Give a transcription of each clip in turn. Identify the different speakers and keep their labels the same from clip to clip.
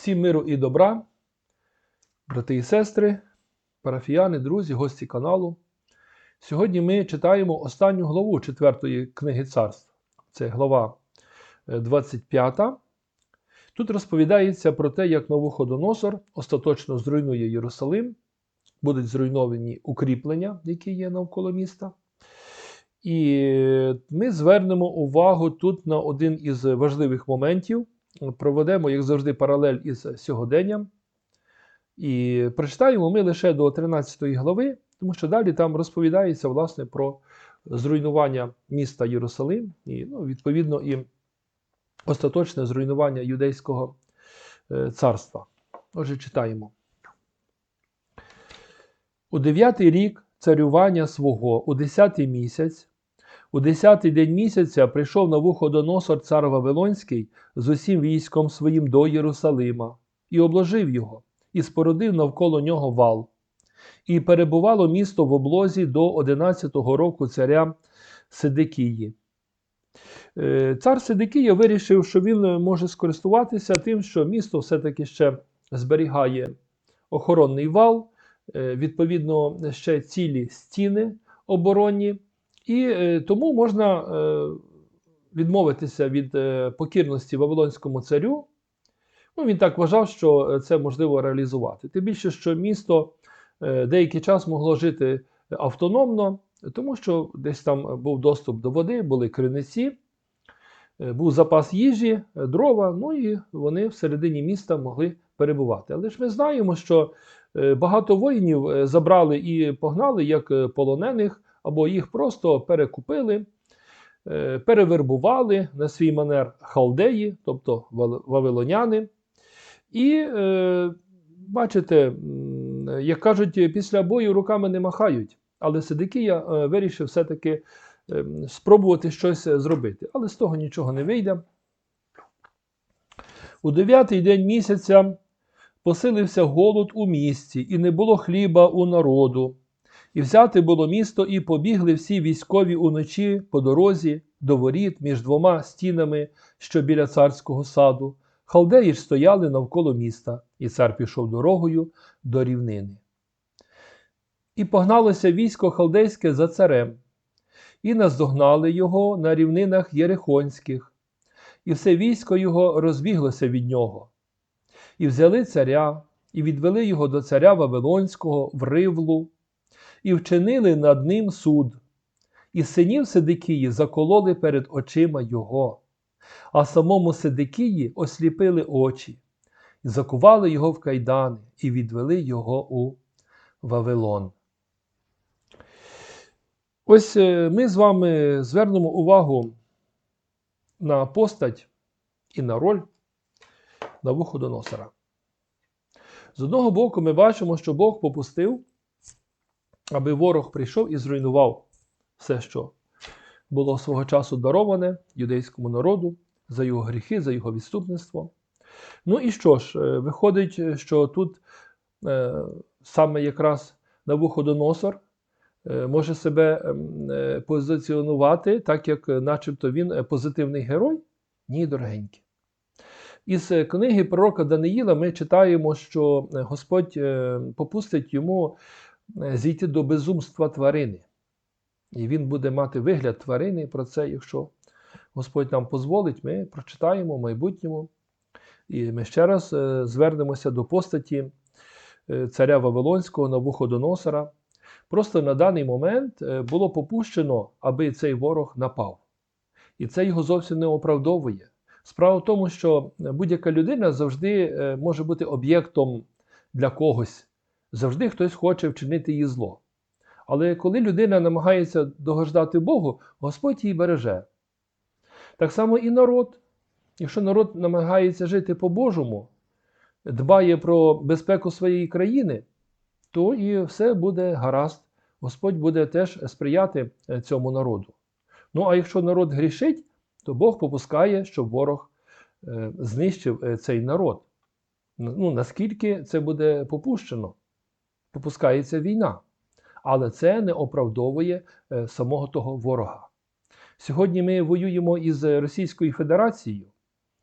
Speaker 1: Всім миру і добра, брати і сестри, парафіяни, друзі, гості каналу. Сьогодні ми читаємо останню главу четвертої книги царств. Це глава е, 25. Тут розповідається про те, як Навуходоносор остаточно зруйнує Єрусалим, будуть зруйновані укріплення, які є навколо міста. І ми звернемо увагу тут на один із важливих моментів. Проведемо, як завжди, паралель із сьогоденням. І прочитаємо ми лише до 13 глави, тому що далі там розповідається власне про зруйнування міста Єрусалим, і, ну, відповідно, і остаточне зруйнування юдейського е, царства. Отже, читаємо. У дев'ятий рік царювання свого, у десятий місяць, у десятий день місяця прийшов на вуходоносор цар Вавилонський з усім військом своїм до Єрусалима, і обложив його, і спорудив навколо нього вал. І перебувало місто в облозі до 11-го року царя Сидикії. Е, Цар Сидикія вирішив, що він може скористуватися тим, що місто все-таки ще зберігає охоронний вал, е, відповідно, ще цілі стіни оборонні, і е, тому можна відмовитися від покірності Вавилонському царю. Ну, Він так вважав, що це можливо реалізувати. Тим більше, що місто деякий час могло жити автономно, тому що десь там був доступ до води, були криниці. Був запас їжі, дрова, ну і вони всередині міста могли перебувати. Але ж ми знаємо, що багато воїнів забрали і погнали як полонених, або їх просто перекупили, перевербували на свій манер халдеї, тобто вавилоняни. І бачите, як кажуть, після бою руками не махають. Але Сидикія вирішив все-таки спробувати щось зробити. Але з того нічого не вийде. У дев'ятий день місяця посилився голод у місті, і не було хліба у народу. І взяти було місто, і побігли всі військові уночі по дорозі до воріт між двома стінами, що біля царського саду. Халдеї ж стояли навколо міста, і цар пішов дорогою до рівнини. І погналося військо халдейське за царем, і наздогнали його на рівнинах Єрихонських, і все військо його розбіглося від нього. І взяли царя, і відвели його до царя Вавилонського в Ривлу, і вчинили над ним суд, і синів Сидикії закололи перед очима його, а самому Сидикії осліпили очі, і закували його в кайдани, і відвели його у Вавилон. Ось ми з вами звернемо увагу на постать і на роль Навуходоносора. З одного боку, ми бачимо, що Бог попустив, аби ворог прийшов і зруйнував все, що було свого часу дароване юдейському народу за його гріхи, за його відступництво. Ну і що ж, виходить, що тут е, саме якраз Навуходоносор може себе позиціонувати, так як начебто він позитивний герой? Ні, дорогенькі. Із книги пророка Даниїла ми читаємо, що Господь попустить йому зійти до безумства тварини. І він буде мати вигляд тварини. Про це, якщо Господь нам дозволить, ми прочитаємо в майбутньому. І ми ще раз звернемося до постаті царя Вавилонського Навуходоносора. Просто на даний момент було попущено, аби цей ворог напав. І це його зовсім не оправдовує. Справа в тому, що будь-яка людина завжди може бути об'єктом для когось, завжди хтось хоче вчинити їй зло. Але коли людина намагається догождати Богу, Господь її береже. Так само і народ. Якщо народ намагається жити по-божому, дбає про безпеку своєї країни, то і все буде гаразд. Господь буде теж сприяти цьому народу. Ну а якщо народ грішить, то Бог попускає, щоб ворог знищив цей народ. Ну, Наскільки це буде попущено? Попускається війна. Але це не оправдовує самого того ворога. Сьогодні ми воюємо із Російською Федерацією,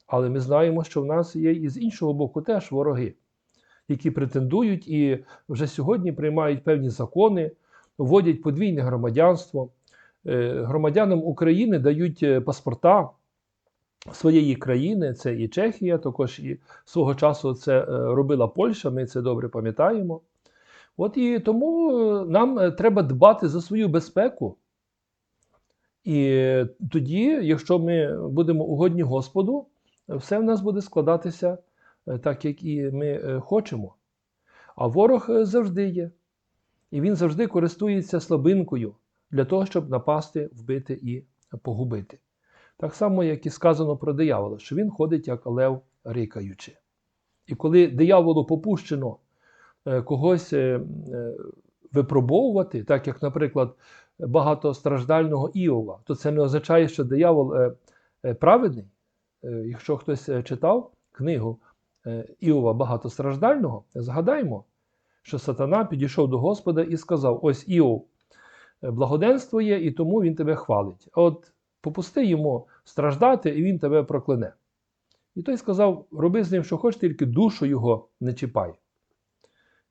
Speaker 1: Але ми знаємо, що в нас є і з іншого боку теж вороги, які претендують і вже сьогодні приймають певні закони, вводять подвійне громадянство. Е, Громадянам України дають е, паспорта своєї країни, це і Чехія, також і свого часу це е, робила Польща, ми це добре пам'ятаємо. От і тому е, нам е, треба дбати за свою безпеку. І тоді, якщо ми будемо угодні Господу, все в нас буде складатися е, так, як і ми хочемо. А ворог завжди є. І він завжди користується слабинкою для того, щоб напасти, вбити і погубити. Так само, як і сказано про диявола, що він ходить як лев рикаючи. І коли дияволу попущено когось е, е, випробовувати, так як, наприклад, багатостраждального Іова, то це не означає, що диявол е, е, праведний. Е, Якщо хтось е, читав книгу е, Іова багатостраждального, згадаймо, що сатана підійшов до Господа і сказав: Ось Іов е, благоденствує, і тому він тебе хвалить. От попусти йому страждати, і він тебе прокляне. І той сказав: роби з ним, що хочеш, тільки душу його не чіпай.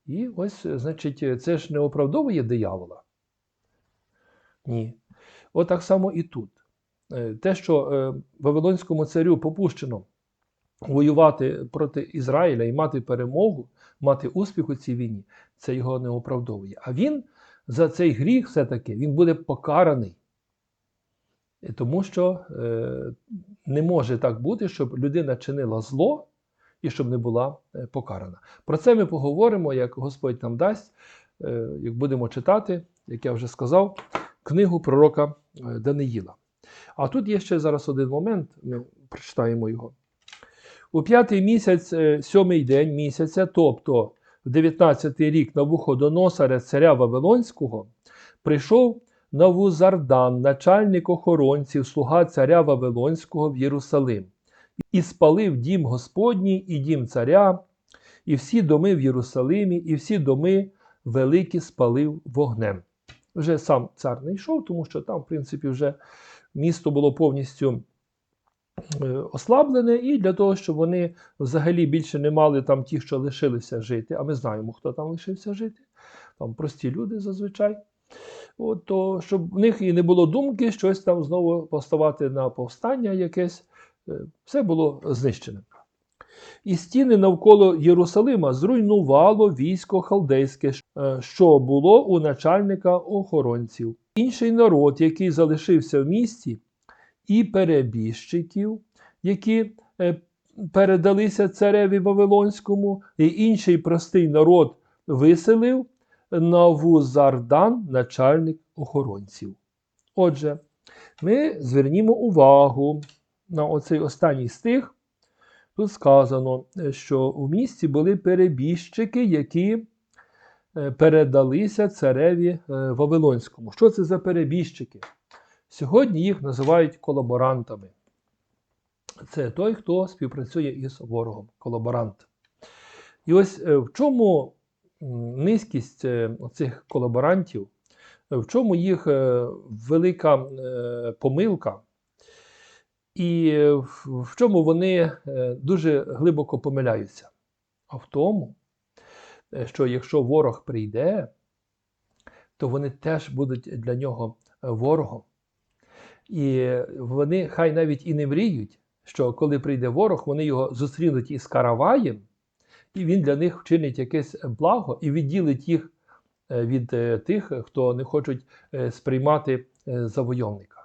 Speaker 1: І ось, значить, це ж не оправдовує диявола. Ні. От так само і тут. Е, Те, що е, Вавилонському царю попущено воювати проти Ізраїля і мати перемогу, мати успіх у цій війні, це його не оправдовує. А він за цей гріх все-таки він буде покараний. Тому що е, не може так бути, щоб людина чинила зло і щоб не була е, покарана. Про це ми поговоримо, як Господь нам дасть, е, як будемо читати, як я вже сказав, книгу пророка е, Даниїла. А тут є ще зараз один момент, ми прочитаємо його. У п'ятий місяць, сьомий день місяця, тобто в 19-й рік Навуходоносаря царя Вавилонського, прийшов Навузардан, начальник охоронців, слуга царя Вавилонського в Єрусалим, і спалив дім Господній, і дім царя, і всі доми в Єрусалимі, і всі доми великі спалив вогнем. Вже сам цар не йшов, тому що там, в принципі, вже місто було повністю е, ослаблене, і для того, щоб вони взагалі більше не мали там ті, що лишилися жити, а ми знаємо, хто там лишився жити, там прості люди зазвичай. От, то, щоб в них і не було думки щось там знову поставати на повстання якесь, все було знищене. І стіни навколо Єрусалима зруйнувало військо халдейське, е, що було у начальника охоронців. Інший народ, який залишився в місті, і перебіжчиків, які е, передалися цареві Вавилонському, і інший простий народ виселив Навузардан, начальник охоронців. Отже, ми звернімо увагу на оцей останній стих. Тут сказано, що у місті були перебіжчики, які е, передалися цареві е, Вавилонському. Що це за перебіжчики? Сьогодні їх називають колаборантами. Це той, хто співпрацює із ворогом, колаборант. І ось е, в чому низькість цих колаборантів, в чому їх велика помилка, і в чому вони е, дуже глибоко помиляються? А в тому, е, що якщо ворог прийде, то вони теж будуть для нього ворогом. І вони хай навіть і не мріють, що коли прийде ворог, вони його зустрінуть із караваєм, і він для них вчинить якесь благо і відділить їх е, від тих, хто не хочуть сприймати завойовника.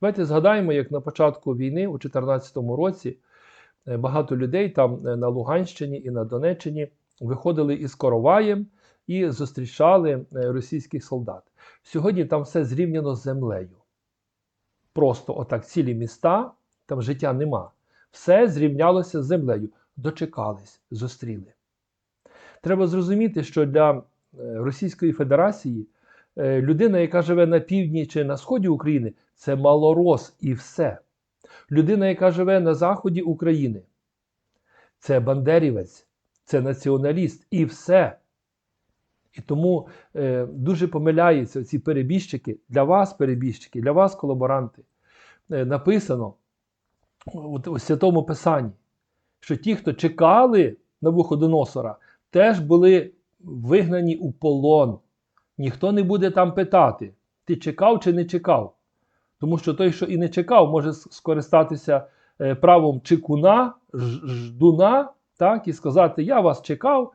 Speaker 1: Давайте згадаємо, як на початку війни, у 2014 році, е, багато людей там е, на Луганщині і на Донеччині виходили із короваєм і зустрічали е, російських солдат. Сьогодні там все зрівняно з землею. Просто отак цілі міста, там життя нема. Все зрівнялося з землею. Дочекались, зустріли. Треба зрозуміти, що для Російської Федерації людина, яка живе на півдні чи на сході України, це малорос і все. Людина, яка живе на заході України, це бандерівець, це націоналіст і все. І тому е, дуже помиляються ці перебіжчики, для вас перебіжчики, для вас колаборанти. Е, написано у Святому Писанні, що ті, хто чекали на Вуходоносора, теж були вигнані у полон. Ніхто не буде там питати, ти чекав чи не чекав. Тому що той, що і не чекав, може скористатися е, правом чекуна, ждуна, так, і сказати: Я вас чекав,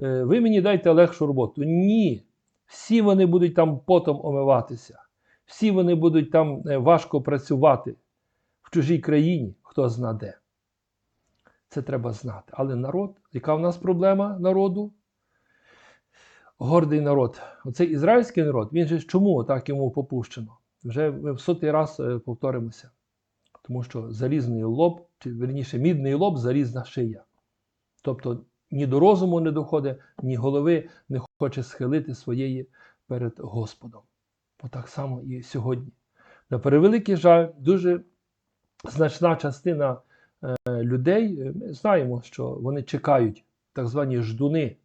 Speaker 1: е, ви мені дайте легшу роботу. Ні. Всі вони будуть там потом омиватися, всі вони будуть там е, важко працювати в чужій країні, хто знаде. Це треба знати. Але народ, яка в нас проблема народу? Гордий народ. Оцей ізраїльський народ, він же чому так йому попущено? Вже ми в сотий раз е, повторимося. Тому що залізний лоб, чи верніше мідний лоб, залізна шия. Тобто ні до розуму не доходить, ні голови не хоче схилити своєї перед Господом. Бо так само і сьогодні. На превеликий жаль, дуже значна частина е, людей, е, ми знаємо, що вони чекають так звані ждуни,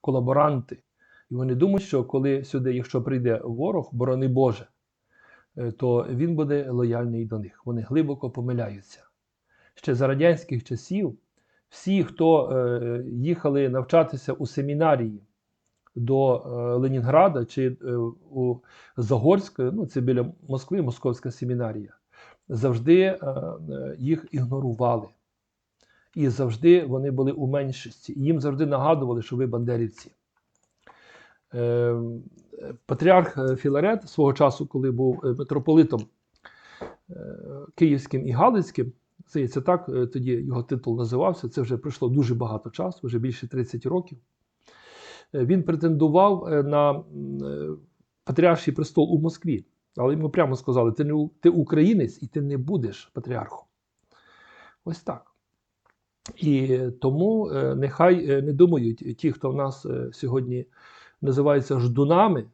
Speaker 1: колаборанти. І вони думають, що коли сюди, якщо прийде ворог, борони Боже, то він буде лояльний до них. Вони глибоко помиляються. Ще за радянських часів всі, хто е, їхали навчатися у семінарії до е, Ленінграда чи е, у Загорськ, ну це біля Москви, Московська семінарія, завжди їх ігнорували. І завжди вони були у меншості. Їм завжди нагадували, що ви бандерівці. Е, Патріарх е, Філарет свого часу, коли був е, митрополитом е, Київським і Галицьким, здається, так тоді його титул називався. Це вже пройшло дуже багато часу, вже більше 30 років. Він претендував на патріарший престол у Москві. Але йому прямо сказали: ти, не, ти українець і ти не будеш патріархом. Ось так. І тому нехай не думають ті, хто в нас сьогодні називаються ждунами,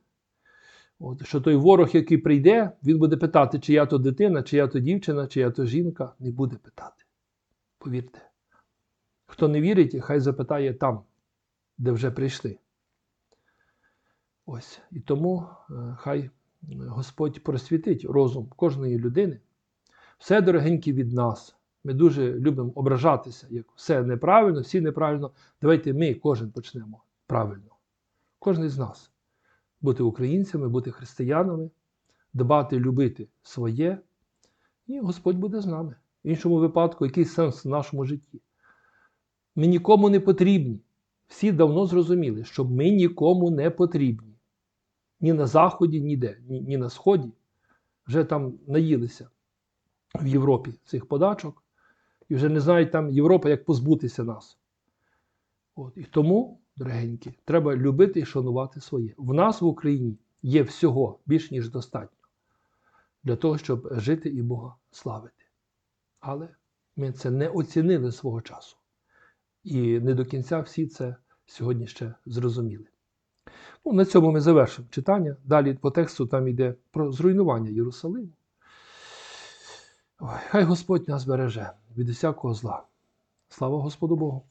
Speaker 1: от, що той ворог, який прийде, він буде питати, чи я то дитина, чи я то дівчина, чи я то жінка. Не буде питати. Повірте. Хто не вірить, хай запитає там, де вже прийшли. Ось. І тому е, хай Господь просвітить розум кожної людини. Все дорогеньке від нас. Ми дуже любимо ображатися, як все неправильно, всі неправильно. Давайте ми кожен почнемо правильно. Кожен з нас. Бути українцями, бути християнами, дбати, любити своє, і Господь буде з нами. В іншому випадку, який сенс в нашому житті? Ми нікому не потрібні. Всі давно зрозуміли, що ми нікому не потрібні. Ні на Заході, ніде, ні, ні на Сході. Вже там наїлися в Європі цих подачок, і вже не знають там Європа, як позбутися нас. От. І тому, дорогенькі, треба любити і шанувати своє. В нас в Україні є всього більш ніж достатньо для того, щоб жити і Бога славити. Але ми це не оцінили свого часу. І не до кінця всі це сьогодні ще зрозуміли. Ну, на цьому ми завершимо читання. Далі по тексту там йде про зруйнування Єрусалиму. Ой, хай Господь нас береже від усякого зла. Слава Господу Богу!